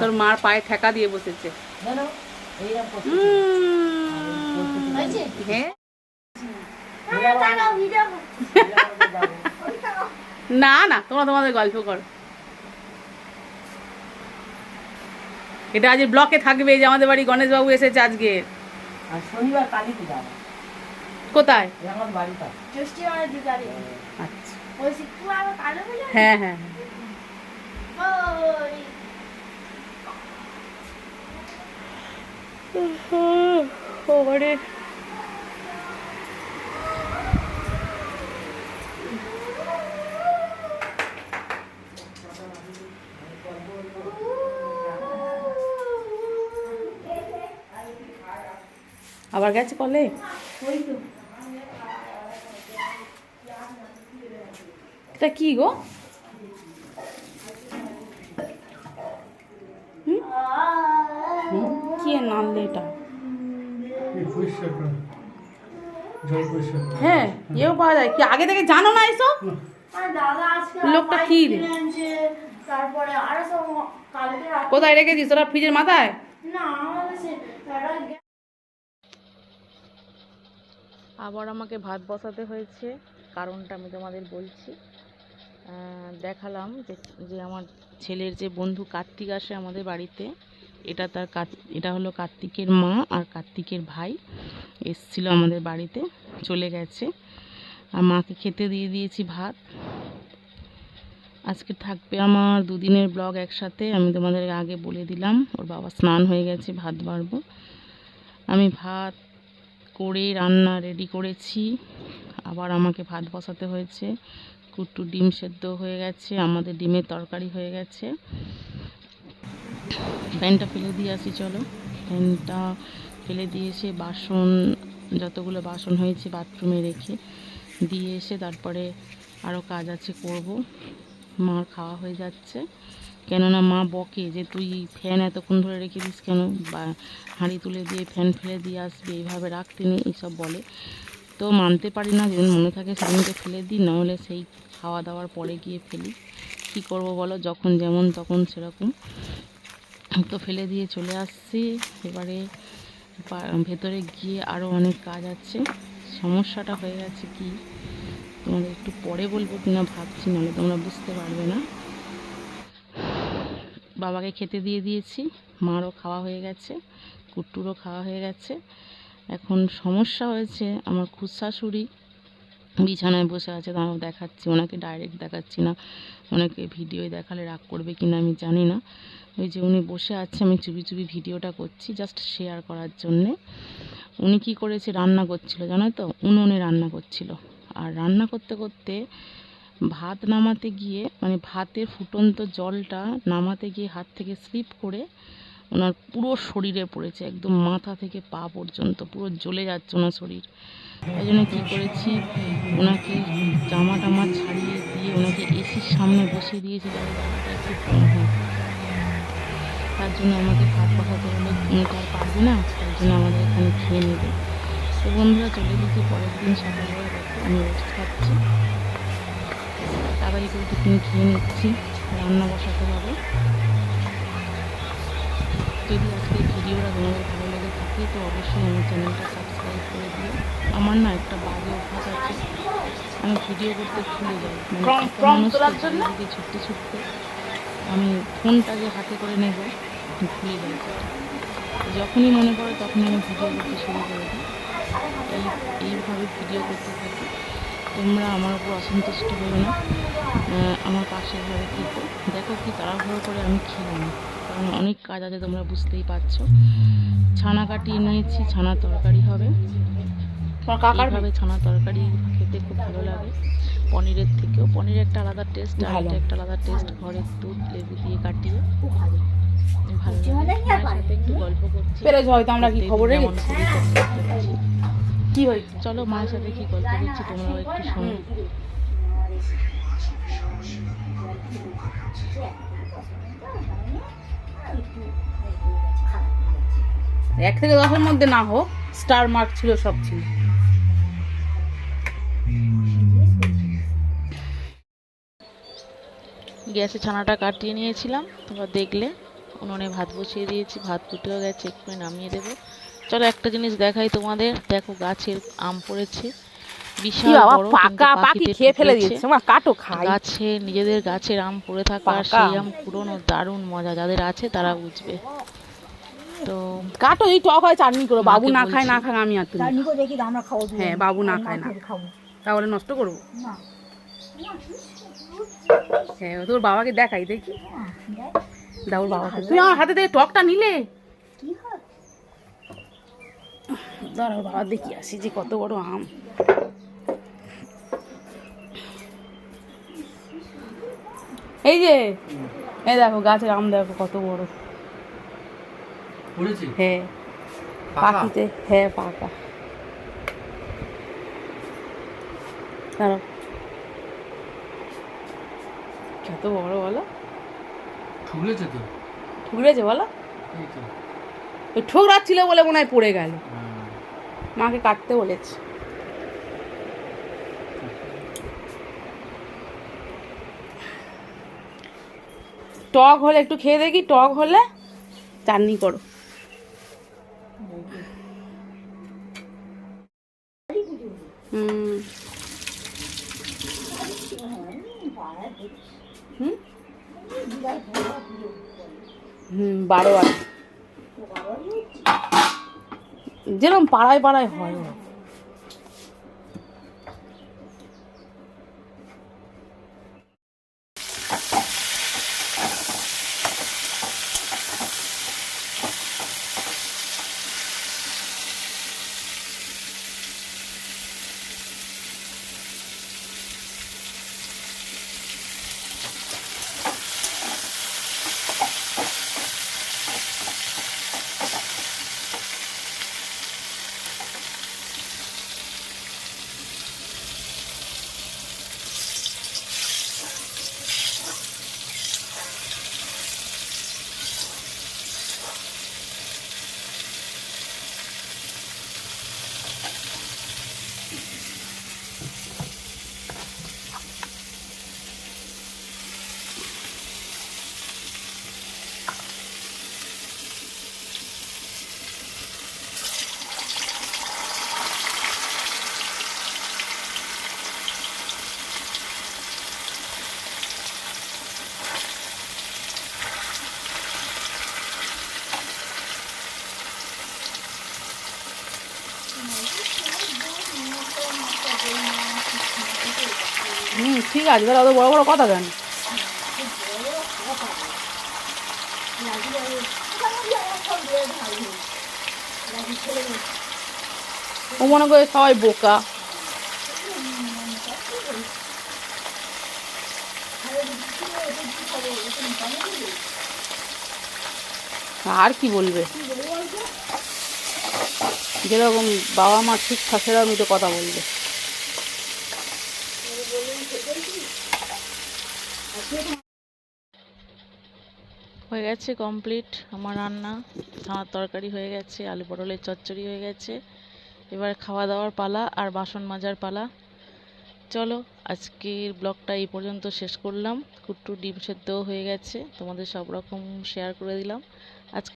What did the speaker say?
তোর মার পায়ে ঠেকা দিয়ে বসেছে? হ্যাঁ। না না তোমরা তোমাদের গল্প করো এটা আজ ব্লকে থাকবে যে আমাদের বাড়ি গণেশবাবু এসেছে আজকে শনিবার কালী পূজা। কোথায়? আচ্ছা। হয়ে? হ্যাঁ হ্যাঁ ওই। ওরে। আবার গেছে কলে? ওই তো। এটা কি গো? কি নামলে এটা? হ্যাঁ এও পাওয়া যায়। কি আগে থেকে জানো না এসব? আজকে লোকটা কি রে? কোথায় রেখেছিস? তোরা ফ্রিজের মাথায়? আবার আমাকে ভাত বসাতে হয়েছে। কারণটা আমি তোমাদের বলছি। দেখালাম যে আমার ছেলের যে বন্ধু কার্তিক আসে আমাদের বাড়িতে, এটা তার এটা হলো কার্তিকের মা আর কার্তিকের ভাই এসছিল আমাদের বাড়িতে, চলে গেছে। আর মাকে খেতে দিয়ে দিয়েছি ভাত। আজকে থাকবে আমার দুদিনের ব্লগ একসাথে, আমি তোমাদের আগে বলে দিলাম, ওর বাবা স্নান হয়ে গেছে, ভাত বাড়বো। আমি ভাত করে রান্না রেডি করেছি, আবার আমাকে ভাত বসাতে হয়েছে। কুট্টু ডিম সেদ্ধ হয়ে গেছে, আমাদের ডিমের তরকারি হয়ে গেছে। ফ্যানটা ফেলে দিয়ে আসি, চলো। ফ্যানটা ফেলে দিয়ে এসে বাসন, যতগুলো বাসন হয়েছে বাথরুমে রেখে দিয়ে এসে তারপরে আরও কাজ আছে করব। মার খাওয়া হয়ে যাচ্ছে। কেননা মা বকে যে তুই ফ্যান এতক্ষণ ধরে রেখে দিস কেন? বা হাঁড়ি তুলে দিয়ে ফ্যান ফেলে দিয়ে আসবি, এইভাবে রাখতে নেই, এইসব বলে। তো মানতে পারি না যেদিন মনে থাকে সেদিনকে ফেলে দিই, নাহলে সেই খাওয়া দাওয়ার পরে গিয়ে ফেলি। কী করব বলো? যখন যেমন তখন সেরকম। তো ফেলে দিয়ে চলে আসছি। এবারে ভেতরে গিয়ে আরও অনেক কাজ আছে। সমস্যাটা হয়ে গেছে কি? তোমাদের একটু পরে বলব কিনা ভাবছি, নাহলে তোমরা বুঝতে পারবে না। বাবাকে খেতে দিয়ে দিয়েছি। মারও খাওয়া হয়ে গেছে। কুট্টুরও খাওয়া হয়ে গেছে। এখন সমস্যা হয়েছে, আমার খুশাশুড়ি বিছানায় বসে আছে, তাও দেখাচ্ছি, ওনাকে ডাইরেক্ট দেখাচ্ছি না, ওনাকে ভিডিও দেখালে রাগ করবে কি না আমি জানি না। ওই যে উনি বসে আছে, আমি চুপি চুপি ভিডিওটা করছি জাস্ট শেয়ার করার জন্যে। উনি কি করেছে, রান্না করছিল, জানো তো? উনুনে রান্না করছিল। আর রান্না করতে করতে ভাত নামাতে গিয়ে মানে ভাতের ফুটন্ত জলটা নামাতে গিয়ে হাত থেকে স্লিপ করে ওনার পুরো শরীরে পড়েছে একদম মাথা থেকে পা পর্যন্ত পুরো জ্বলে যাচ্ছে ওনার শরীর। তাই জন্য কী করেছি ওনাকে জামা টামা ছাড়িয়ে দিয়ে ওনাকে এসির সামনে বসিয়ে দিয়েছি যাতে জামাটা একটু কম হয়। তার জন্য আমাকে ভাত বসাতে হলো উনি তো আর পারবে না তার জন্য আমাদের এখানে খেয়ে নেবে। তো বন্ধুরা চলে গেছি পরের দিন সকালবেলা দেখো আমি রেস্ট খাচ্ছি তাড়াতাড়ি করে টিফিন খেয়ে নিচ্ছি রান্না বসাতে হবে। যদি আজকের ভিডিওটা তোমাদের ভালো লেগে থাকে তো অবশ্যই আমার চ্যানেলটা সাবস্ক্রাইব করে দিও। আমার না একটা বাজে অভ্যাস আছে। আমি ভিডিও করতে ভুলে যাই। মানে ছুটতে ছুটতে আমি ফোনটাকে হাতে করে নেব ভুলে যাই। যখনই মনে পড়ে তখনই আমি ভিডিও করতে শুরু করে দিই। এই এইভাবে ভিডিও করতে থাকি। তোমরা আমার উপর অসন্তুষ্ট হয়ে না। আমার পাশের ঘরে থেকো। দেখো কি তাড়াহুড়ো করে আমি খেলাম। কারণ অনেক কাজ আছে তোমরা বুঝতেই পারছ। ছানা কাটিয়ে নিয়েছি ছানা তরকারি হবে। এইভাবে ছানা তরকারি খেতে খুব ভালো লাগে। পনিরের থেকেও পনির একটা আলাদা টেস্ট আর একটা আলাদা টেস্ট ঘরের দুধ লেবু দিয়ে কাটিয়ে। ভালো। লাগে। একটু গল্প করছি। হয়তো আমরা কি খবর। কি চলো মায়ের সাথে কি গল্প দিচ্ছি তোমরাও একটু শোনো। এক থেকে দশের মধ্যে না হোক স্টার মার্ক ছিল সব ছিল। গ্যাসে ছানাটা কাটিয়ে নিয়েছিলাম, তোমরা দেখলে। উনুনে ভাত বসিয়ে দিয়েছি, ভাত ফুটেও গেছে একটু নামিয়ে দেবো। চলো একটা জিনিস দেখাই তোমাদের। দেখো গাছের আম পড়েছে। বিশাল বড় পাকা পাখি খেয়ে ফেলে। দিয়েছে মা কাটো খাই। গাছে নিজেদের গাছের আম পড়ে থাকা সেই আম। পুরনো দারুণ মজা যাদের আছে তারা বুঝবে। তো কাটো এই টক হয় চাটনি করো বাবু না খায় না খায় আমি আর তুমি। চাটনি করে দেখি আমরা খাব হ্যাঁ, বাবু না খায় না। তাহলে নষ্ট করব? না। হ্যাঁ তোর বাবাকে দেখাই দেখি। ওর বাবাকে তুই আমার হাতে থেকে টকটা নিলে। কি হয় দাঁড়া ওর বাবা দেখি আসি যে কত বড় আম। এই যে এই দেখো গাছের আম দেখো কত বড়। হ্যাঁ? পাখিতে হ্যাঁ পাকা। দাঁড়াও। কত বড় বলো? ঠুকরেছে তো। ঠুকরেছে বলো? ঠোকরাচ্ছিল বলে মনে হয় পড়ে গেল। হ্যাঁ। মাকে কাটতে বলেছে। টক হলে একটু খেয়ে দেখি, টক হলে চাটনি করো। বারো আর যেরকম পাড়ায় পাড়ায় হয়। ঠিক আছে, তাহলে অত বড় বড় কথা কেন ও মনে করে সবাই বোকা। আর কি বলবে? যেরকম বাবা মা ঠিক থাকে, সেরকমই তো কথা বলবে। হয়ে গেছে কমপ্লিট আমার রান্না। ছানার তরকারি হয়ে গেছে, আলু পটলের চচ্চড়ি হয়ে গেছে। এবার খাওয়া দাওয়ার পালা আর বাসন মাজার পালা। চলো, আজকের ব্লগটা এই পর্যন্ত শেষ করলাম। কুট্টু ডিম সেদ্ধও হয়ে গেছে, তোমাদের সব রকম শেয়ার করে দিলাম। আজকে